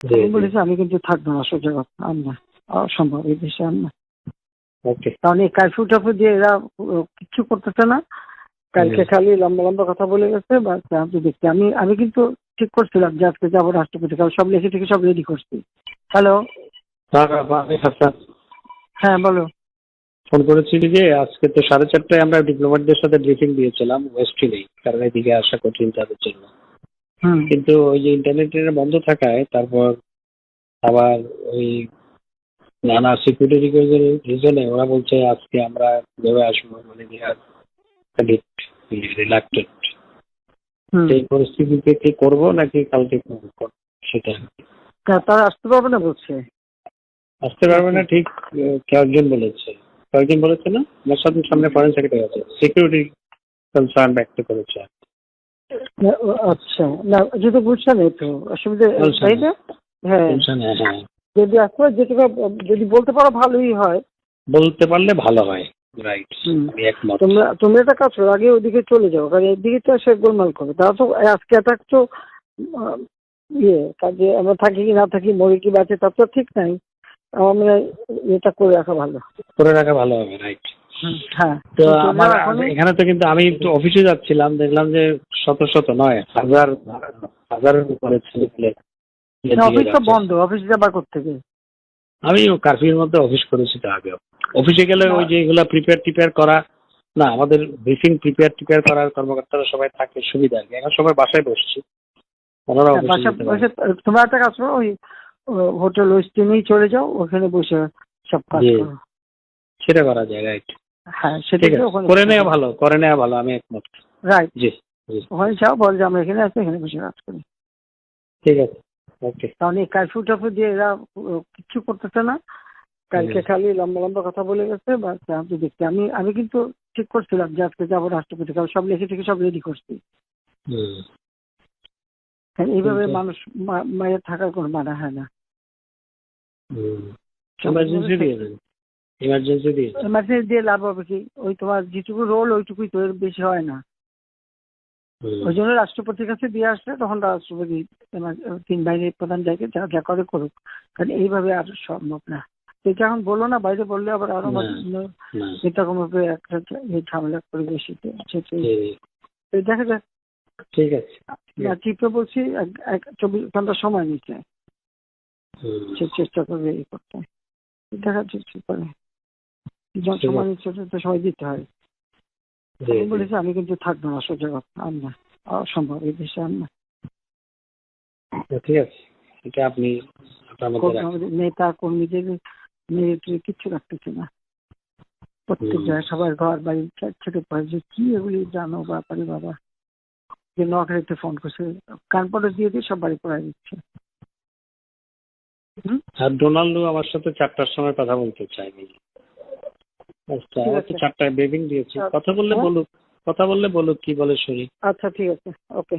জি আমি কিন্তু থাকব না সোজা কথা আর না অসম্ভব এই দেশে আর না। কারণ এই কারফিউ টাফিউ দিয়ে এরা কিচ্ছু করতেছে না। কালকে খালি লম্বা লম্বা কথা বলে গেছে বা আমি দেখছি। আমি আমি কিন্তু ঠিক করছিলাম যে আজকে যাব রাষ্ট্রপতি কাল সব লিখে থেকে সব রেডি করছি। হ্যালো হ্যাঁ বলো। ফোন করেছিলি যে আজকে তো সাড়ে চারটায় আমরা ডিপ্লোমাটদের সাথে ব্রিফিং দিয়েছিলাম ওয়েস্ট নেই কারণ এদিকে আসা কঠিন তাদের জন্য। কিন্তু ওই যে ইন্টারনেটের বন্ধ থাকায় তারপর আবার ওই নানা সিকিউরিটি রিজনে ওরা বলছে আজকে আমরা ভেবে আসব মানে রিলাক্টেড সেই পরিস্থিতিতে কি করব নাকি কালকে সেটা তারা আসতে পারবে না বলছে? আসতে পারবে না ঠিক কয়েকজন বলেছে। কয়েকজন বলেছে না? আমার সামনে ফরেন সেক্রেটারি আছে। সিকিউরিটি কনসার্ন ব্যক্ত করেছে। আচ্ছা। না যেহেতু বুঝছে না তো অসুবিধা তাই না। হ্যাঁ। হ্যাঁ। যদি আসতে যেটুকু যদি বলতে পারো ভালোই হয়। বলতে পারলে ভালো হয়। রাইট। তোমরা তোমরা একটা কাজ করো আগে ওইদিকে চলে যাও কারণ এদিকে তো সে গোলমাল করবে। তারা তো আজকে অ্যাটাক তো ইয়ে কাজে আমরা থাকি কি না থাকি মরে কি বাঁচে তার তো ঠিক নাই। আমার মনে হয় এটা করে রাখা ভালো। করে রাখা ভালো হবে রাইট হ্যাঁ তো আমার এখানে। তো কিন্তু আমি একটু অফিসে যাচ্ছিলাম দেখলাম যে শত শত নয় হাজার হাজারের উপরে ছেলে পেলে অফিস তো বন্ধ অফিস যাবার থেকে আমি কারফিউর মধ্যে অফিস করেছি তো আগেও অফিসে গেলে ওই যে এগুলা প্রিপেয়ার টিপেয়ার করা না আমাদের ব্রিফিং প্রিপেয়ার টিপেয়ার করার কর্মকর্তারা সবাই থাকে সুবিধা আর কি। এখন সবাই বাসায় বসছি। ওনারা। বসে তোমরা একটা কাজ করো ওই হোটেল ওয়েস্টিনেই চলে যাও ওখানে বসে সব কাজ করো। সেটা করা যায় রাইট হ্যাঁ সেটা করে নেওয়া ভালো করে নেওয়া ভালো আমি একমত। রাইট জি জি। ওখানে যাও বল যে আমরা এখানে আছি এখানে বসে কাজ করি ঠিক আছে ওকে। কারণ এই কারফিউ টাফিউ দিয়ে এরা কিচ্ছু করতেছে না। কালকে খালি লম্বা লম্বা কথা বলে গেছে বা আমি আমি আমি কিন্তু ঠিক করছিলাম যে আজকে যাব রাষ্ট্রপতি কাল সব লিখে থেকে সব রেডি করছি। হুম। এইভাবে মানুষ মায়ের থাকার কোনো মানা হয় না। ইমার্জেন্সি দিয়ে? ইমার্জেন্সি দিয়ে লাভ হবে কি? ওই তোমার যেটুকু রোল ওইটুকুই তো এর বেশি হয় না। ওই জন্য রাষ্ট্রপতির কাছে দিয়ে আসলে তখন রাষ্ট্রপতি তিন বাহিনীর প্রধান যাকে যা যা করে করুক। কারণ এইভাবে আর সম্ভব না। এটা এখন বলল না বাইরে বললে আবার আরও এরকম ভাবে একটা এই ঝামেলা পরিবেশিত তো দেখা যাক। ঠিক আছে। না চিপে বলছি এক- এক চব্বিশ ঘণ্টা সময় নিচ্ছে। সে চেষ্টা করবে এই করতে। দেখা যাচ্ছে করে। তো সময় দিতে হয়। আমি বলেছি আমি কিন্তু থাকব না সোজা কথা। আর না অসম্ভব এই দেশে আর না। ঠিক আছে। এটা আপনি নেতা কর্মীদের মিলিটারি কিচ্ছু রাখতেছে না। প্রত্যেক জায়গায় সবার ঘর বাড়ি ছোট যে কি এগুলি জানো ব্যাপারে বাবা। যে নকরিতে ফোন করছে কানপটে দিয়ে দিয়ে সব বাড়ি পড়াই দিচ্ছে। আর ডোনাল্ডো আমার সাথে চারটার সময় কথা বলতে চাইনি আচ্ছা, আছে। চারটায় বেবিং দিয়েছি আচ্ছা। কথা বললে হ্যাঁ? বলুক কথা বললে বলুক কি বলে শরীর আচ্ছা ঠিক আছে ওকে